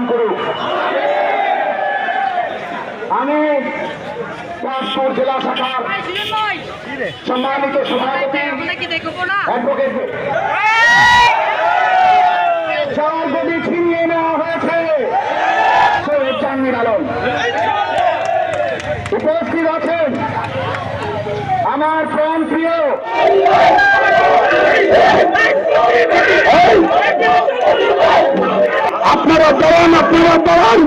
দান করুক আমি চাঁদপুর জেলা শাখার সম্মানিত সভাপতি ছিনিয়ে নেওয়া হয়েছে। সৈয়দ জাহাঙ্গীর আলম। উপস্থিত আছেন আমার প্রাণ প্রিয় আপনারা দাঁড়ান আপনারা দাঁড়ান।